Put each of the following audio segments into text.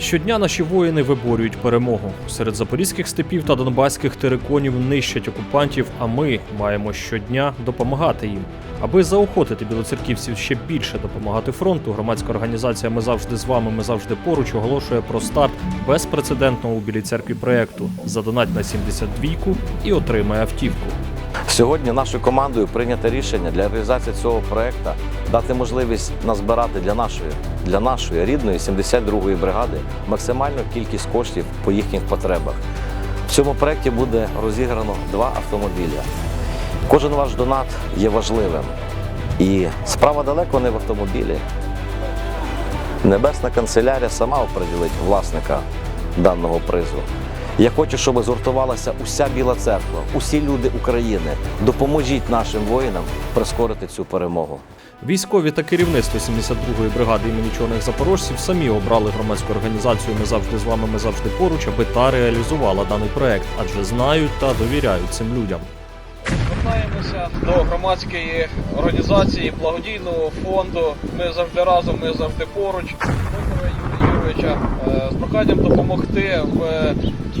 Щодня наші воїни виборюють перемогу. Серед запорізьких степів та донбаських териконів нищать окупантів, а ми маємо щодня допомагати їм. Аби заохотити білоцерківців ще більше допомагати фронту, громадська організація Ми завжди з вами, ми завжди поруч оголошує про старт безпрецедентного у Білій церкві проекту. Задонать на 72-ку і отримай автівку. Сьогодні нашою командою прийнято рішення для реалізації цього проекту дати можливість назбирати для нашої, для нашої рідної 72-ї бригади максимальну кількість коштів по їхніх потребах. В цьому проєкті буде розіграно два автомобілі. Кожен ваш донат є важливим. І справа далеко не в автомобілі. Небесна канцелярія сама оприділить власника даного призу. Я хочу, щоб згуртувалася уся Біла церква, усі люди України. Допоможіть нашим воїнам прискорити цю перемогу. Військові та керівництво 72-ї бригади імені чорних запорожців самі обрали громадську організацію Ми завжди з вами, ми завжди поруч, аби та реалізувала даний проект, адже знають та довіряють цим людям. Звертаємося до громадської організації, благодійного фонду. Ми завжди разом, ми завжди поруч. Юрійовича е, з проханням допомогти в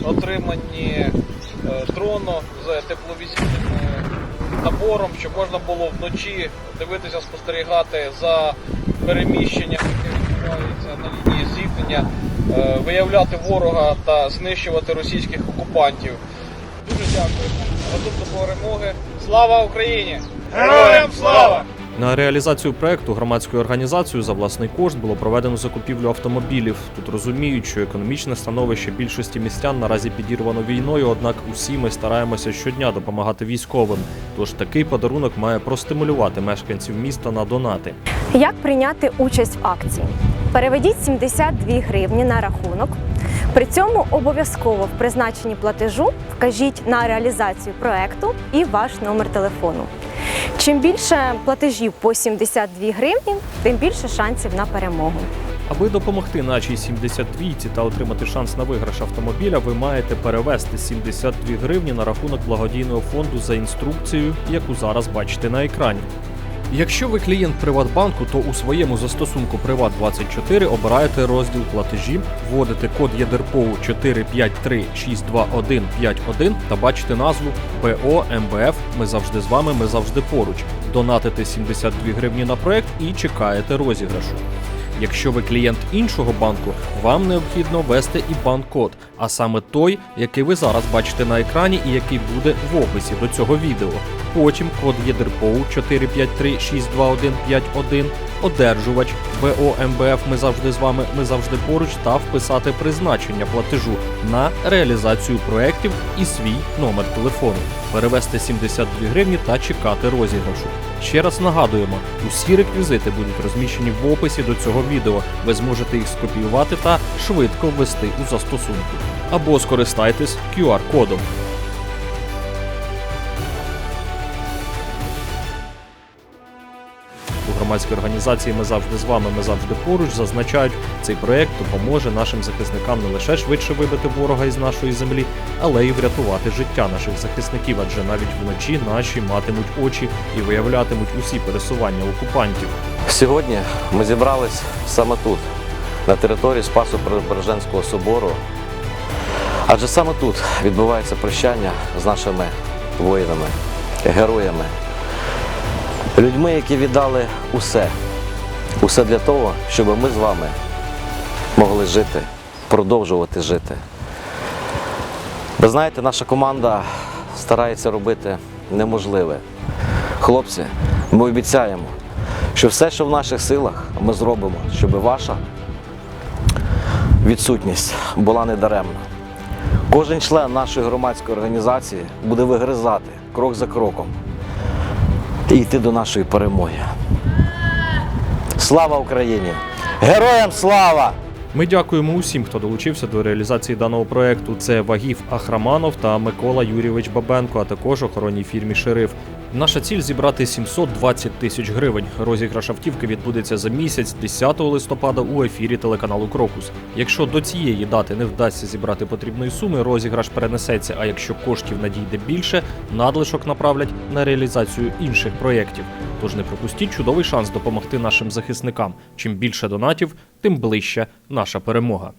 отриманні е, дрону з тепловізійним е, набором, щоб можна було вночі дивитися, спостерігати за переміщенням, яке відбувається на лінії зіткнення, е, виявляти ворога та знищувати російських окупантів. Дуже дякую. Разом до перемоги. Слава Україні! Героям слава! На реалізацію проекту громадською організацією за власний кошт було проведено закупівлю автомобілів. Тут розуміють, що економічне становище більшості містян наразі підірвано війною, однак усі ми стараємося щодня допомагати військовим. Тож такий подарунок має простимулювати мешканців міста на донати. Як прийняти участь в акції? Переведіть 72 гривні на рахунок. При цьому обов'язково в призначенні платежу вкажіть на реалізацію проекту і ваш номер телефону. Чим більше платежів по 72 гривні, тим більше шансів на перемогу. Аби допомогти нашій 72-ці та отримати шанс на виграш автомобіля, ви маєте перевести 72 гривні на рахунок благодійного фонду за інструкцією, яку зараз бачите на екрані. Якщо ви клієнт Приватбанку, то у своєму застосунку Приват24 обираєте розділ платежі, вводите код ЄДРПОУ 453622151 та бачите назву ПО МБФ. Ми завжди з вами, ми завжди поруч. Донатите 72 гривні на проект і чекаєте розіграшу. Якщо ви клієнт іншого банку, вам необхідно ввести і банк-код, а саме той, який ви зараз бачите на екрані і який буде в описі до цього відео. Потім код ЄДРПОУ 453622151, одержувач БО МБФ Ми завжди з вами, ми завжди поруч та вписати призначення платежу на реалізацію проєктів і свій номер телефону, перевести 72 гривні та чекати розіграшу. Ще раз нагадуємо, усі реквізити будуть розміщені в описі до цього відео. Ви зможете їх скопіювати та швидко ввести у застосунку. Або скористайтесь QR-кодом. У громадській організації Ми завжди з вами, ми завжди поруч зазначають, цей проект допоможе нашим захисникам не лише швидше вибити ворога із нашої землі, але й врятувати життя наших захисників, адже навіть вночі наші матимуть очі і виявлятимуть усі пересування окупантів. Сьогодні ми зібрались саме тут, на території Спасу Преображенського собору. Адже саме тут відбувається прощання з нашими воїнами, героями, людьми, які віддали усе, усе для того, щоб ми з вами могли жити, продовжувати жити. Ви знаєте, наша команда старається робити неможливе. Хлопці, ми обіцяємо, що все, що в наших силах, ми зробимо, щоб ваша відсутність була недаремна. Кожен член нашої громадської організації буде вигризати крок за кроком і йти до нашої перемоги. Слава Україні! Героям слава! Ми дякуємо усім, хто долучився до реалізації даного проекту. Це Вагів Ахраманов та Микола Юрійович Бабенко, а також охоронній фірмі Шериф. Наша ціль зібрати 720 тисяч гривень. Розіграш автівки відбудеться за місяць, 10 листопада, у ефірі телеканалу Крокус. Якщо до цієї дати не вдасться зібрати потрібної суми, розіграш перенесеться. А якщо коштів надійде більше, надлишок направлять на реалізацію інших проєктів. Тож не пропустіть чудовий шанс допомогти нашим захисникам. Чим більше донатів, тим ближче наша перемога.